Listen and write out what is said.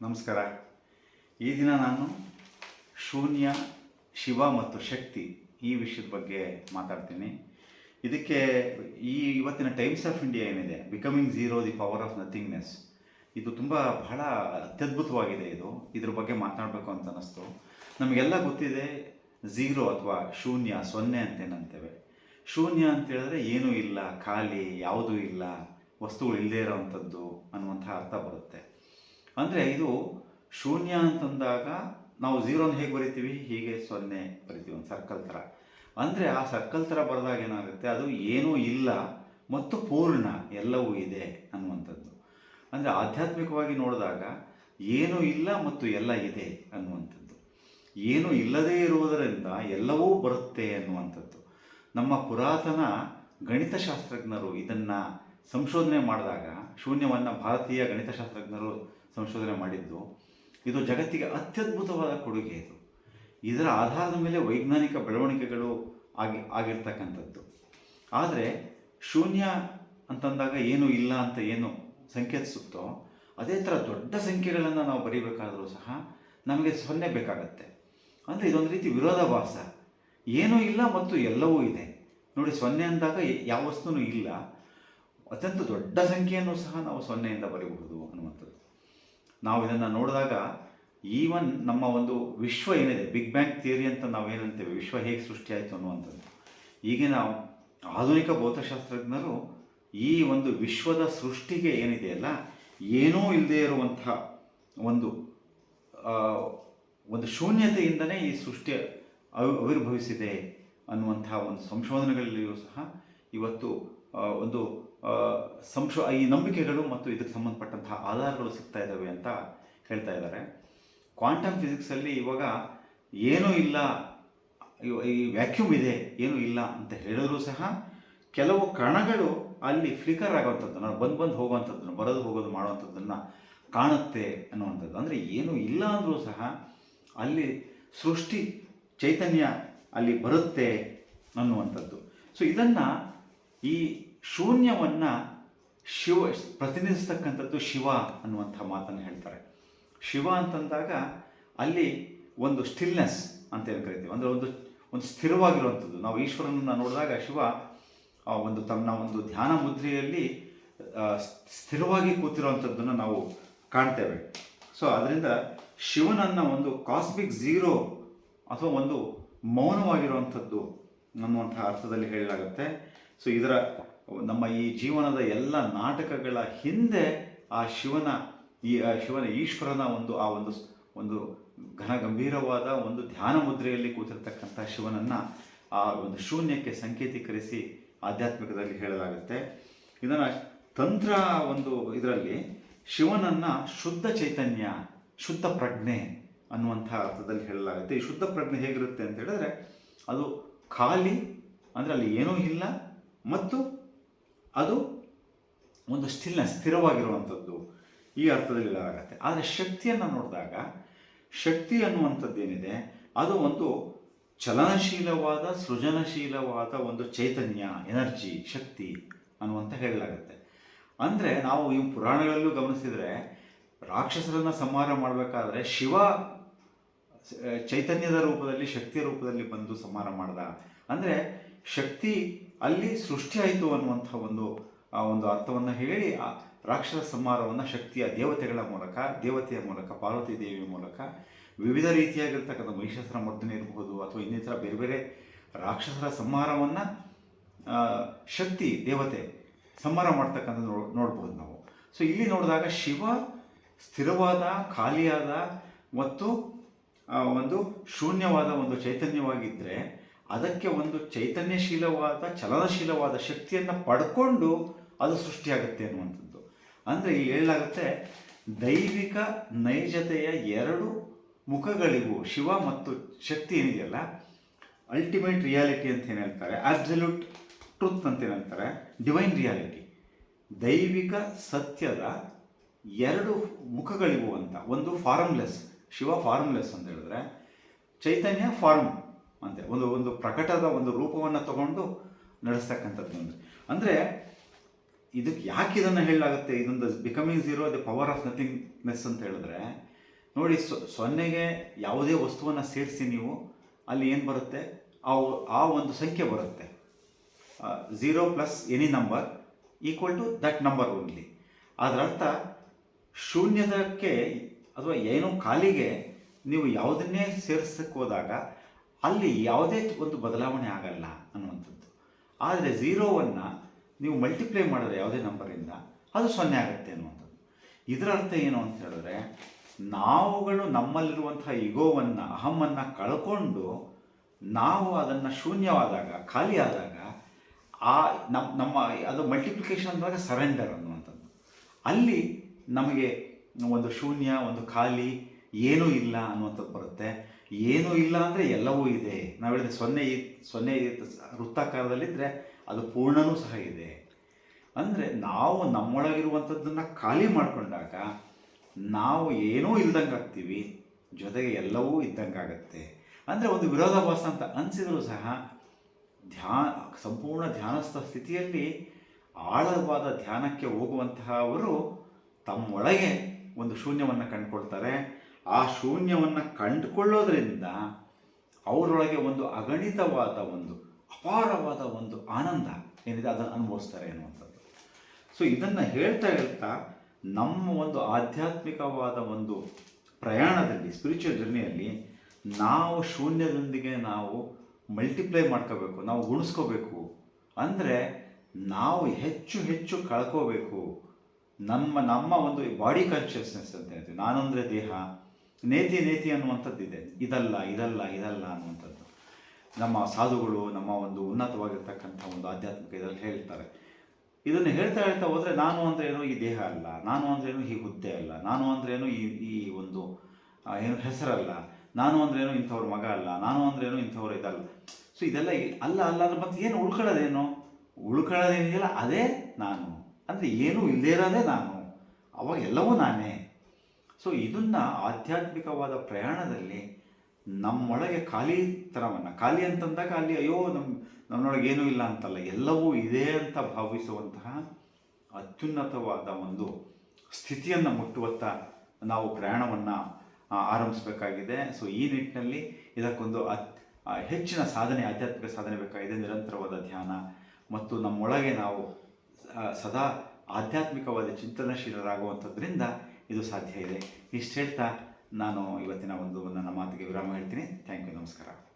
ನಮಸ್ಕಾರ. ಈ ದಿನ ನಾನು ಶೂನ್ಯ, ಶಿವ ಮತ್ತು ಶಕ್ತಿ ಈ ವಿಷಯದ ಬಗ್ಗೆ ಮಾತಾಡ್ತೀನಿ. ಇದಕ್ಕೆ ಈ ಇವತ್ತಿನ ಟೈಮ್ಸ್ ಆಫ್ ಇಂಡಿಯಾ ಏನಿದೆ? Becoming zero the power of nothingness ಇದು ತುಂಬ ಬಹಳ ಅತ್ಯದ್ಭುತವಾಗಿದೆ ಇದು. ಇದ್ರ ಬಗ್ಗೆ ಮಾತನಾಡಬೇಕು ಅಂತ ಅನ್ನಿಸ್ತು. ನಮಗೆಲ್ಲ ಗೊತ್ತಿದೆ ಝೀರೋ ಅಥವಾ ಶೂನ್ಯ, ಸೊನ್ನೆ ಅಂತೇನಂತೇವೆ ಶೂನ್ಯ ಅಂತ ಹೇಳಿದ್ರೆ ಏನೂ ಇಲ್ಲ, ಖಾಲಿ, ಯಾವುದೂ ಇಲ್ಲ, ವಸ್ತುಗಳು ಇಲ್ಲದೇ ಇರೋವಂಥದ್ದು ಅನ್ನುವಂಥ ಅರ್ಥ ಬರುತ್ತೆ. ಅಂದರೆ ಇದು ಶೂನ್ಯ ಅಂತಂದಾಗ ನಾವು ಝೀರೋನ ಹೇಗೆ ಬರಿತೀವಿ? ಹೀಗೆ ಸೊನ್ನೆ ಬರಿತೀವಿ, ಒಂದು ಸರ್ಕಲ್ ಥರ ಅಂದರೆ ಆ ಸರ್ಕಲ್ ಥರ ಬರೆದಾಗ ಏನಾಗುತ್ತೆ? ಅದು ಏನೂ ಇಲ್ಲ ಮತ್ತು ಪೂರ್ಣ, ಎಲ್ಲವೂ ಇದೆ ಅನ್ನುವಂಥದ್ದು. ಅಂದರೆ ಆಧ್ಯಾತ್ಮಿಕವಾಗಿ ನೋಡಿದಾಗ ಏನೂ ಇಲ್ಲ ಮತ್ತು ಎಲ್ಲ ಇದೆ ಅನ್ನುವಂಥದ್ದು. ಏನೂ ಇಲ್ಲದೇ ಇರುವುದರಿಂದ ಎಲ್ಲವೂ ಬರುತ್ತೆ ಅನ್ನುವಂಥದ್ದು. ನಮ್ಮ ಪುರಾತನ ಗಣಿತಶಾಸ್ತ್ರಜ್ಞರು ಇದನ್ನು ಸಂಶೋಧನೆ ಮಾಡಿದಾಗ ಶೂನ್ಯವನ್ನು ಭಾರತೀಯ ಗಣಿತಶಾಸ್ತ್ರಜ್ಞರು ಸಂಶೋಧನೆ ಮಾಡಿದ್ದು, ಇದು ಜಗತ್ತಿಗೆ ಅತ್ಯದ್ಭುತವಾದ ಕೊಡುಗೆ ಇದು. ಇದರ ಆಧಾರದ ಮೇಲೆ ವೈಜ್ಞಾನಿಕ ಬೆಳವಣಿಗೆಗಳು ಆಗಿ, ಆಗಿರ್ತಕ್ಕಂಥದ್ದು. ಆದರೆ, ಶೂನ್ಯ ಅಂತಂದಾಗ ಏನು ಇಲ್ಲ ಅಂತ ಏನು ಸಂಕೇತಿಸುತ್ತೋ ಅದೇ ಥರ ದೊಡ್ಡ ಸಂಖ್ಯೆಗಳನ್ನು ನಾವು ಬರೀಬೇಕಾದರೂ ಸಹ ನಮಗೆ ಸೊನ್ನೆ ಬೇಕಾಗತ್ತೆ. ಅಂದರೆ ಇದೊಂದು ರೀತಿ ವಿರೋಧಾಭಾಸ. ಏನೂ ಇಲ್ಲ ಮತ್ತು ಎಲ್ಲವೂ ಇದೆ. ನೋಡಿ, ಸೊನ್ನೆ ಅಂದಾಗ ಯಾವ ವಸ್ತುನೂ ಇಲ್ಲ. ಅತ್ಯಂತ ದೊಡ್ಡ ಸಂಖ್ಯೆಯನ್ನು ಸಹ ನಾವು ಸೊನ್ನೆಯಿಂದ ಬರೆಯಬಹುದು ಅನ್ನುವಂಥದ್ದು. ನಾವು ಇದನ್ನು ನೋಡಿದಾಗ ಈವನ್ ನಮ್ಮ ಒಂದು ವಿಶ್ವ ಏನಿದೆ ಬಿಗ್ ಬ್ಯಾಂಗ್ ಥಿಯರಿ ಅಂತ ನಾವು ಏನಂತೇವೆ, ವಿಶ್ವ ಹೇಗೆ ಸೃಷ್ಟಿಯಾಯಿತು ಅನ್ನುವಂಥದ್ದು. ಈಗಿನ ಆಧುನಿಕ ಭೌತಶಾಸ್ತ್ರಜ್ಞರು ಈ ಒಂದು ವಿಶ್ವದ ಸೃಷ್ಟಿಗೆ ಏನಿದೆಯಲ್ಲ ಏನೂ ಇಲ್ಲದೇ ಇರುವಂತಹ ಒಂದು ಒಂದು ಶೂನ್ಯತೆಯಿಂದನೇ ಈ ಸೃಷ್ಟಿ ಅವಿ ಆವಿರ್ಭವಿಸಿದೆ ಅನ್ನುವಂತಹ ಒಂದು ಸಂಶೋಧನೆಗಳಲ್ಲಿಯೂ ಸಹ ಇವತ್ತು ಒಂದು ಸಂಶೋ, ಈ ನಂಬಿಕೆಗಳು ಮತ್ತು ಇದಕ್ಕೆ ಸಂಬಂಧಪಟ್ಟಂತಹ ಆಧಾರಗಳು ಸಿಗ್ತಾ ಇದ್ದಾವೆ ಅಂತ ಹೇಳ್ತಾ ಇದ್ದಾರೆ. ಕ್ವಾಂಟಮ್ ಫಿಸಿಕ್ಸಲ್ಲಿ ಇವಾಗ ಏನೂ ಇಲ್ಲ, ಈ ವ್ಯಾಕ್ಯೂಮ್ ಇದೆ, ಏನೂ ಇಲ್ಲ ಅಂತ ಹೇಳಿದ್ರು ಸಹ ಕೆಲವು ಕಣಗಳು ಅಲ್ಲಿ ಫ್ಲಿಕರ್ ಆಗೋವಂಥದ್ದನ್ನು, ಬಂದು ಬಂದು ಹೋಗುವಂಥದ್ದನ್ನು, ಬರೋದು ಹೋಗೋದು ಮಾಡುವಂಥದ್ದನ್ನು ಕಾಣುತ್ತೆ ಅನ್ನುವಂಥದ್ದು. ಅಂದರೆ ಏನೂ ಇಲ್ಲ ಅಂದರೂ ಸಹ ಅಲ್ಲಿ ಸೃಷ್ಟಿ, ಚೈತನ್ಯ ಅಲ್ಲಿ ಬರುತ್ತೆ ಅನ್ನುವಂಥದ್ದು. ಸೊ ಇದನ್ನು ಈ ಶೂನ್ಯವನ್ನು ಶಿವ ಪ್ರತಿನಿಧಿಸ್ತಕ್ಕಂಥದ್ದು ಶಿವ ಅನ್ನುವಂಥ ಮಾತನ್ನು ಹೇಳ್ತಾರೆ. ಶಿವ ಅಂತಂದಾಗ ಅಲ್ಲಿ ಒಂದು ಸ್ಟಿಲ್ನೆಸ್ ಅಂತ ಏನು ಕರಿತೀವಿ? ಅಂದರೆ ಒಂದು ಒಂದು ಸ್ಥಿರವಾಗಿರುವಂಥದ್ದು. ನಾವು ಈಶ್ವರನನ್ನು ನೋಡಿದಾಗ ಶಿವ ಒಂದು ತನ್ನ ಒಂದು ಧ್ಯಾನ ಮುದ್ರೆಯಲ್ಲಿ ಸ್ಥಿರವಾಗಿ ಕೂತಿರುವಂಥದ್ದನ್ನು ನಾವು ಕಾಣ್ತೇವೆ. ಸೊ ಅದರಿಂದ ಶಿವನನ್ನು ಒಂದು ಕಾಸ್ಮಿಕ್ ಝೀರೋ ಅಥವಾ ಒಂದು ಮೌನವಾಗಿರುವಂಥದ್ದು ಅನ್ನುವಂಥ ಅರ್ಥದಲ್ಲಿ ಹೇಳಲಾಗುತ್ತೆ. ಸೊ ಇದರ ನಮ್ಮ ಈ ಜೀವನದ ಎಲ್ಲ ನಾಟಕಗಳ ಹಿಂದೆ ಆ ಶಿವನ ಈ ಶಿವನ ಈಶ್ವರನ ಒಂದು, ಆ ಒಂದು ಒಂದು ಘನ ಗಂಭೀರವಾದ ಒಂದು ಧ್ಯಾನ ಮುದ್ರೆಯಲ್ಲಿ ಕೂತಿರ್ತಕ್ಕಂಥ ಶಿವನನ್ನು ಆ ಒಂದು ಶೂನ್ಯಕ್ಕೆ ಸಂಕೇತೀಕರಿಸಿ ಆಧ್ಯಾತ್ಮಿಕದಲ್ಲಿ ಹೇಳಲಾಗುತ್ತೆ. ಇದನ್ನು ತಂತ್ರ ಒಂದು ಇದರಲ್ಲಿ ಶಿವನನ್ನು ಶುದ್ಧ ಚೈತನ್ಯ, ಶುದ್ಧ ಪ್ರಜ್ಞೆ ಅನ್ನುವಂಥ ಅರ್ಥದಲ್ಲಿ ಹೇಳಲಾಗುತ್ತೆ. ಈ ಶುದ್ಧ ಪ್ರಜ್ಞೆ ಹೇಗಿರುತ್ತೆ ಅಂತ ಹೇಳಿದ್ರೆ ಅದು ಖಾಲಿ, ಅಂದರೆ ಅಲ್ಲಿ ಏನೂ ಇಲ್ಲ, ಮತ್ತು ಅದು ಒಂದು ಸ್ಟಿಲ್ನೆಸ್ ಸ್ಥಿರವಾಗಿರುವಂಥದ್ದು. ಈ ಅರ್ಥದಲ್ಲಿ ಹೇಳಲಾಗತ್ತೆ ಆದರೆ ಶಕ್ತಿಯನ್ನು ನೋಡಿದಾಗ, ಶಕ್ತಿ ಅನ್ನುವಂಥದ್ದು ಏನಿದೆ, ಅದು ಒಂದು ಚಲನಶೀಲವಾದ, ಸೃಜನಶೀಲವಾದ ಒಂದು ಚೈತನ್ಯ, ಎನರ್ಜಿ, ಶಕ್ತಿ ಅನ್ನುವಂಥ ಹೇಳಲಾಗುತ್ತೆ ಅಂದರೆ ನಾವು ಈ ಪುರಾಣಗಳಲ್ಲೂ ಗಮನಿಸಿದರೆ, ರಾಕ್ಷಸರನ್ನು ಸಂಹಾರ ಮಾಡಬೇಕಾದ್ರೆ ಶಿವ ಚೈತನ್ಯದ ರೂಪದಲ್ಲಿ, ಶಕ್ತಿಯ ರೂಪದಲ್ಲಿ ಬಂದು ಸಂಹಾರ ಮಾಡ್ದ. ಅಂದರೆ ಶಕ್ತಿ ಅಲ್ಲಿ ಸೃಷ್ಟಿಯಾಯಿತು ಅನ್ನುವಂಥ ಒಂದು, ಆ ಒಂದು ಅರ್ಥವನ್ನು ಹೇಳಿ, ಆ ರಾಕ್ಷಸ ಸಂಹಾರವನ್ನು ಶಕ್ತಿಯ ದೇವತೆಗಳ ಮೂಲಕ, ದೇವತೆಯ ಮೂಲಕ, ಪಾರ್ವತಿ ದೇವಿಯ ಮೂಲಕ ವಿವಿಧ ರೀತಿಯಾಗಿರ್ತಕ್ಕಂಥ ಮಹಿಷಾಸುರ ಮರ್ದನೆ ಇರಬಹುದು ಅಥವಾ ಇನ್ನಿತರ ಬೇರೆ ಬೇರೆ ರಾಕ್ಷಸರ ಸಂಹಾರವನ್ನು ಶಕ್ತಿ, ದೇವತೆ ಸಂಹಾರ ಮಾಡ್ತಕ್ಕಂಥ ನೋಡ್ ನೋಡ್ಬೋದು ನಾವು. ಸೊ ಇಲ್ಲಿ ನೋಡಿದಾಗ ಶಿವ ಸ್ಥಿರವಾದ, ಖಾಲಿಯಾದ ಮತ್ತು ಒಂದು ಶೂನ್ಯವಾದ ಒಂದು ಚೈತನ್ಯವಾಗಿದ್ದರೆ ಅದಕ್ಕೆ ಒಂದು ಚೈತನ್ಯಶೀಲವಾದ, ಚಲನಶೀಲವಾದ ಶಕ್ತಿಯನ್ನು ಪಡ್ಕೊಂಡು ಅದು ಸೃಷ್ಟಿಯಾಗುತ್ತೆ ಅನ್ನುವಂಥದ್ದು. ಅಂದರೆ ಹೇಳಲಾಗುತ್ತೆ, ದೈವಿಕ ನೈಜತೆಯ ಎರಡು ಮುಖಗಳಿಗೂ ಶಿವ ಮತ್ತು ಶಕ್ತಿ ಏನಿದೆಯಲ್ಲ ಅಲ್ಟಿಮೇಟ್ ರಿಯಾಲಿಟಿ ಅಂತ ಏನು ಹೇಳ್ತಾರೆ ಆಬ್ಸಲ್ಯೂಟ್ ಟ್ರುತ್ ಅಂತ ಏನು ಹೇಳ್ತಾರೆ ಡಿವೈನ್ ರಿಯಾಲಿಟಿ ದೈವಿಕ ಸತ್ಯದ ಎರಡು ಮುಖಗಳಿಗೂ ಅಂತ, ಒಂದು ಫಾರ್ಮ್ಲೆಸ್ ಶಿವ ಫಾರ್ಮ್ಲೆಸ್ ಅಂತ ಹೇಳಿದ್ರೆ, ಚೈತನ್ಯ ಫಾರ್ಮ್ ಅಂತೆ. ಒಂದು ಒಂದು ಪ್ರಕಟದ ಒಂದು ರೂಪವನ್ನು ತಗೊಂಡು ನಡೆಸ್ತಕ್ಕಂಥದ್ದು ಅಂದರೆ ಅಂದರೆ ಇದಕ್ಕೆ ಯಾಕೆ ಇದನ್ನು ಹೇಳಲಾಗುತ್ತೆ? ಇದೊಂದು becoming zero the power of nothingness ಅಂತ ಹೇಳಿದ್ರೆ, ನೋಡಿ ಸೊ- ಸೊನ್ನೆಗೆ ಯಾವುದೇ ವಸ್ತುವನ್ನು ಸೇರಿಸಿ ನೀವು, ಅಲ್ಲಿ ಏನು ಬರುತ್ತೆ? ಆ ಆ ಒಂದು ಸಂಖ್ಯೆ ಬರುತ್ತೆ. Zero plus any number equal to that number only ಅದರ ಅರ್ಥ ಶೂನ್ಯದಕ್ಕೆ ಅಥವಾ ಏನೋ ಖಾಲಿಗೆ ನೀವು ಯಾವುದನ್ನೇ ಸೇರಿಸಕ್ಕೆ ಹೋದಾಗ ಅಲ್ಲಿ ಯಾವುದೇ ಒಂದು ಬದಲಾವಣೆ ಆಗಲ್ಲ ಅನ್ನುವಂಥದ್ದು. ಆದರೆ ಝೀರೋವನ್ನು ನೀವು ಮಲ್ಟಿಪ್ಲೈ ಮಾಡಿದ್ರೆ ಯಾವುದೇ ನಂಬರಿಂದ ಅದು ಸೊನ್ನೆ ಆಗುತ್ತೆ ಅನ್ನುವಂಥದ್ದು. ಇದರ ಅರ್ಥ ಏನು ಅಂತ ಹೇಳಿದ್ರೆ, ನಾವುಗಳು ನಮ್ಮಲ್ಲಿರುವಂತಹ ಇಗೋವನ್ನು ಅಹಮ್ಮನ್ನು ಕಳ್ಕೊಂಡು ನಾವು ಅದನ್ನು ಶೂನ್ಯವಾದಾಗ, ಖಾಲಿ ಆದಾಗ ಆ ನಮ್ಮ ನಮ್ಮ ಅದು ಮಲ್ಟಿಪ್ಲಿಕೇಶನ್ ಅಂದಾಗ ಸರೆಂಡರ್ ಅನ್ನುವಂಥದ್ದು. ಅಲ್ಲಿ ನಮಗೆ ಒಂದು ಶೂನ್ಯ, ಒಂದು ಖಾಲಿ ಏನೂ ಇಲ್ಲ ಅನ್ನುವಂಥದ್ದು ಬರುತ್ತೆ. ಏನೂ ಇಲ್ಲ ಅಂದರೆ ಎಲ್ಲವೂ ಇದೆ. ನಾವು ಹೇಳಿದ್ರೆ ಸೊನ್ನೆ ಇ- ಸೊನ್ನೆ ವೃತ್ತಾಕಾರದಲ್ಲಿದ್ದರೆ ಅದು ಪೂರ್ಣನೂ ಸಹ ಇದೆ. ಅಂದರೆ ನಾವು ನಮ್ಮೊಳಗಿರುವಂಥದ್ದನ್ನು ಖಾಲಿ ಮಾಡಿಕೊಂಡಾಗ ನಾವು ಏನೂ ಇಲ್ದಂಗೆ ಆಗ್ತೀವಿ, ಜೊತೆಗೆ ಎಲ್ಲವೂ ಇದ್ದಂಗೆ ಆಗುತ್ತೆ. ಅಂದರೆ ಒಂದು ವಿರೋಧಾಭಾಸ ಅಂತ ಅನಿಸಿದರೂ ಸಹ ಧ್ಯಾನ, ಸಂಪೂರ್ಣ ಧ್ಯಾನಸ್ಥ ಸ್ಥಿತಿಯಲ್ಲಿ ಆಳವಾದ ಧ್ಯಾನಕ್ಕೆ ಹೋಗುವಂತಹವರು ತಮ್ಮೊಳಗೆ ಒಂದು ಶೂನ್ಯವನ್ನು ಕಂಡುಕೊಳ್ತಾರೆ. ಆ ಶೂನ್ಯವನ್ನು ಕಂಡುಕೊಳ್ಳೋದ್ರಿಂದ ಅವರೊಳಗೆ ಒಂದು ಅಗಣಿತವಾದ ಒಂದು ಅಪಾರವಾದ ಒಂದು ಆನಂದ ಏನಿದೆ ಅದನ್ನು ಅನುಭವಿಸ್ತಾರೆ ಅನ್ನುವಂಥದ್ದು ಸೊ ಇದನ್ನು ಹೇಳ್ತಾ ಹೇಳ್ತಾ ನಮ್ಮ ಒಂದು ಆಧ್ಯಾತ್ಮಿಕವಾದ ಒಂದು ಪ್ರಯಾಣದಲ್ಲಿ ಸ್ಪಿರಿಚುವಲ್ ಜರ್ನಿಯಲ್ಲಿ ನಾವು ಶೂನ್ಯದೊಂದಿಗೆ ನಾವು ಮಲ್ಟಿಪ್ಲೈ ಮಾಡ್ಕೋಬೇಕು, ನಾವು ಗುಣಿಸ್ಕೋಬೇಕು. ಅಂದರೆ ನಾವು ಹೆಚ್ಚು ಹೆಚ್ಚು ಕಳ್ಕೋಬೇಕು. ನಮ್ಮ ನಮ್ಮ ಒಂದು ಬಾಡಿ ಕಾನ್ಷಿಯಸ್ನೆಸ್ ಅಂತ ಹೇಳ್ತೀವಿ. ನಾನು ಅಂದರೆ ದೇಹ ನೇತಿ ನೇತಿ ಅನ್ನುವಂಥದ್ದು ಇದೆ. ಇದಲ್ಲ ಇದಲ್ಲ ಇದಲ್ಲ ಅನ್ನುವಂಥದ್ದು. ನಮ್ಮ ಸಾಧುಗಳು, ನಮ್ಮ ಒಂದು ಉನ್ನತವಾಗಿರ್ತಕ್ಕಂಥ ಒಂದು ಆಧ್ಯಾತ್ಮಿಕ ಇದರಲ್ಲಿ ಹೇಳ್ತಾರೆ ಇದನ್ನು ಹೇಳ್ತಾ ಹೇಳ್ತಾ ಹೋದರೆ ನಾನು ಅಂದ್ರೇನು ಈ ದೇಹ ಅಲ್ಲ, ನಾನು ಅಂದ್ರೇನು ಈ ಹುದ್ದೆ ಅಲ್ಲ, ನಾನು ಅಂದ್ರೇನು ಈ ಈ ಒಂದು ಏನು ಹೆಸರಲ್ಲ, ನಾನು ಅಂದ್ರೇನು ಇಂಥವ್ರ ಮಗ ಅಲ್ಲ, ನಾನು ಅಂದ್ರೇನು ಇಂಥವ್ರು ಇದಲ್ಲ. ಸೊ ಇದೆಲ್ಲ ಅಲ್ಲ ಅಲ್ಲ ಅಂದ್ರೆ ಮತ್ತೆ ಏನು ಉಳ್ಕೊಳ್ಳೋದೇನು? ಉಳ್ಕೊಳ್ಳೋದೇನಿದೆಯಲ್ಲ ಅದೇ ನಾನು. ಅಂದರೆ ಏನೂ ಇಲ್ಲದೇ ಇರೋದೇ ನಾನು. ಅವಾಗ ಎಲ್ಲವೂ ನಾನೇ. ಸೊ ಇದನ್ನು ಆಧ್ಯಾತ್ಮಿಕವಾದ ಪ್ರಯಾಣದಲ್ಲಿ ನಮ್ಮೊಳಗೆ ಖಾಲಿ ತನವನ್ನು ಖಾಲಿ ಅಂತಂದಾಗ ಅಲ್ಲಿ ಅಯ್ಯೋ ನಮ್ಮ ನಮ್ಮೊಳಗೆ ಏನೂ ಇಲ್ಲ ಅಂತಲ್ಲ, ಎಲ್ಲವೂ ಇದೆ ಅಂತ ಭಾವಿಸುವಂತಹ ಅತ್ಯುನ್ನತವಾದ ಒಂದು ಸ್ಥಿತಿಯನ್ನು ಮುಟ್ಟುವತ್ತ ನಾವು ಪ್ರಯಾಣವನ್ನು ಆರಂಭಿಸಬೇಕಾಗಿದೆ. ಸೊ ಈ ನಿಟ್ಟಿನಲ್ಲಿ ಇದಕ್ಕೊಂದು ಅತ್ ಹೆಚ್ಚಿನ ಸಾಧನೆ, ಆಧ್ಯಾತ್ಮಿಕ ಸಾಧನೆ ಬೇಕಾಗಿದೆ, ನಿರಂತರವಾದ ಧ್ಯಾನ. ಮತ್ತು ನಮ್ಮೊಳಗೆ ನಾವು ಸದಾ ಆಧ್ಯಾತ್ಮಿಕವಾದ ಚಿಂತನಶೀಲರಾಗುವಂಥದ್ರಿಂದ ಇದು ಸಾಧ್ಯ ಇದೆ. ಇಷ್ಟು ಹೇಳ್ತಾ ನಾನು ಇವತ್ತಿನ ಒಂದು ನನ್ನ ಮಾತಿಗೆ ವಿರಾಮ ಹೇಳ್ತೀನಿ. ಥ್ಯಾಂಕ್ ಯು ನಮಸ್ಕಾರ.